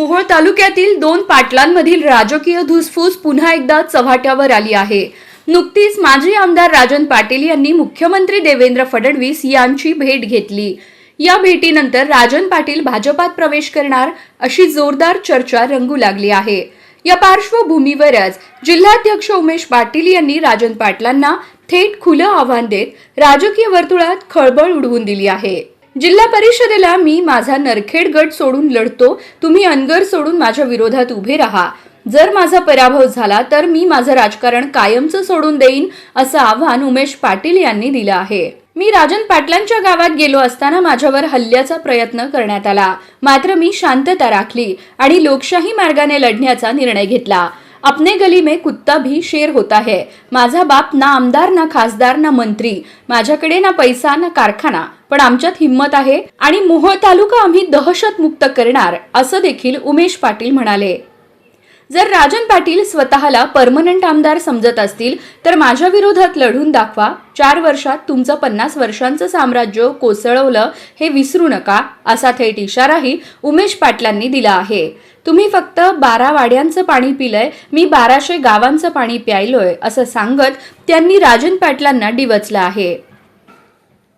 मोहोळ तालुक्यातील दोन पाटलांमधील राजकीय धुसफूस पुन्हा एकदा चव्हाट्यावर आली आहे. नुकतीच माजी आमदार राजन पाटील यांनी मुख्यमंत्री देवेंद्र फडणवीस यांची भेट घेतली. या भेटीनंतर राजन पाटील भाजपात प्रवेश करणार अशी जोरदार चर्चा रंगू लागली आहे. या पार्श्वभूमीवरच जिल्हाध्यक्ष उमेश पाटील यांनी राजन पाटलांना थेट खुलं आव्हान देत राजकीय वर्तुळात खळबळ उडवून दिली आहे. जिल्हा परिषदेला मी माझा नरखेड गट सोडून लढतो तुम्ही अनगर सोडून माझ्या विरोधात उभे राहा. जर माझा पराभव झाला तर मी माझं राजकारण कायमचं सोडून देईन असं आव्हान उमेश पाटील यांनी दिलं आहे. मी राजन पाटलांच्या गावात गेलो असताना माझ्यावर हल्ल्याचा प्रयत्न करण्यात आला. मात्र मी शांतता राखली आणि लोकशाही मार्गाने लढण्याचा निर्णय घेतला. अपने गली में कुत्ता भी शेर होता है. माझा बाप ना आमदार ना खासदार ना मंत्री. माझ्याकडे ना पैसा ना कारखाना. पण आमच्यात हिंमत आहे आणि मोहोळ तालुका आम्ही दहशत मुक्त करणार असं देखील उमेश पाटील म्हणाले. जर राजन पाटील स्वतःला परमनंट आमदार समजत असतील तर माझ्या विरोधात लढून दाखवा. चार वर्षात तुमचं पन्नास वर्षांचं साम्राज्य कोसळवलं हे विसरू नका असा थेट इशाराही उमेश पाटलांनी दिला आहे. तुम्ही फक्त बारा वाड्यांचं पाणी पिलंय मी बाराशे गावांचं पाणी प्यायलोय असं सांगत त्यांनी राजन पाटलांना डिवचलं आहे.